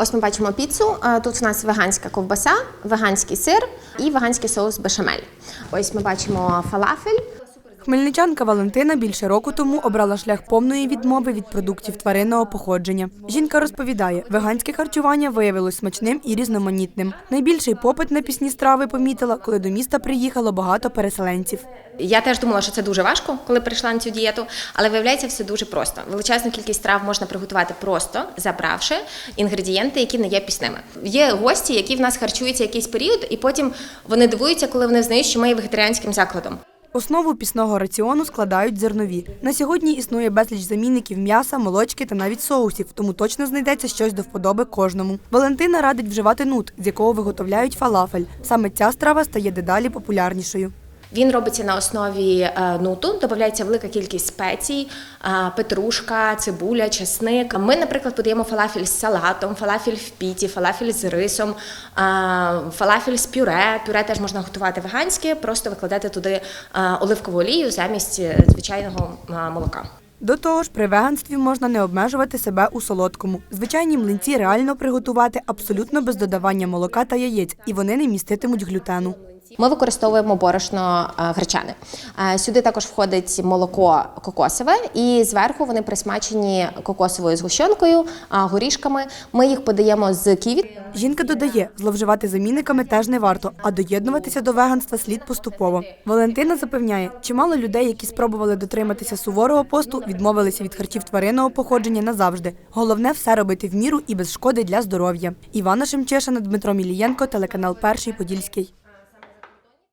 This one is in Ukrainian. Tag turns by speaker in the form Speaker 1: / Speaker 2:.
Speaker 1: ось ми бачимо піцу. Тут у нас веганська ковбаса, веганський сир і веганський соус бешамель. Ось ми бачимо фалафель.
Speaker 2: Хмельничанка Валентина більше року тому обрала шлях повної відмови від продуктів тваринного походження. Жінка розповідає, веганське харчування виявилось смачним і різноманітним. Найбільший попит на пісні страви помітила, коли до міста приїхало багато переселенців.
Speaker 1: Я теж думала, що це дуже важко, коли перейшла на цю дієту, але виявляється все дуже просто. Величезну кількість страв можна приготувати просто, забравши інгредієнти, які не є пісними. Є гості, які в нас харчуються якийсь період, і потім вони дивуються, коли вони знають, що ми є вегетаріанським закладом.
Speaker 2: Основу пісного раціону складають зернові. На сьогодні існує безліч замінників м'яса, молочки та навіть соусів, тому точно знайдеться щось до вподоби кожному. Валентина радить вживати нут, з якого виготовляють фалафель. Саме ця страва стає дедалі популярнішою.
Speaker 1: Він робиться на основі е, нуту, додається велика кількість спецій, е, петрушка, цибуля, чесник. Ми, наприклад, подаємо фалафель з салатом, фалафель в піті, фалафель з рисом, е, фалафель з пюре. Пюре теж можна готувати веганське, просто викладати туди оливкову олію замість звичайного молока.
Speaker 2: До того ж, при веганстві можна не обмежувати себе у солодкому. Звичайні млинці реально приготувати абсолютно без додавання молока та яєць, і вони не міститимуть глютену.
Speaker 1: Ми використовуємо борошно е, гречане. Е, Сюди також входить молоко кокосове, і зверху вони присмачені кокосовою згущенкою, горішками. Ми їх подаємо з ківі.
Speaker 2: Жінка додає, зловживати замінниками теж не варто, а доєднуватися до веганства слід поступово. Валентина запевняє, чимало людей, які спробували дотриматися суворого посту, відмовилися від харчів тваринного походження назавжди. Головне все робити в міру і без шкоди для здоров'я. Івана Шемчешина, Дмитро Мілієнко, телеканал Перший Подільський.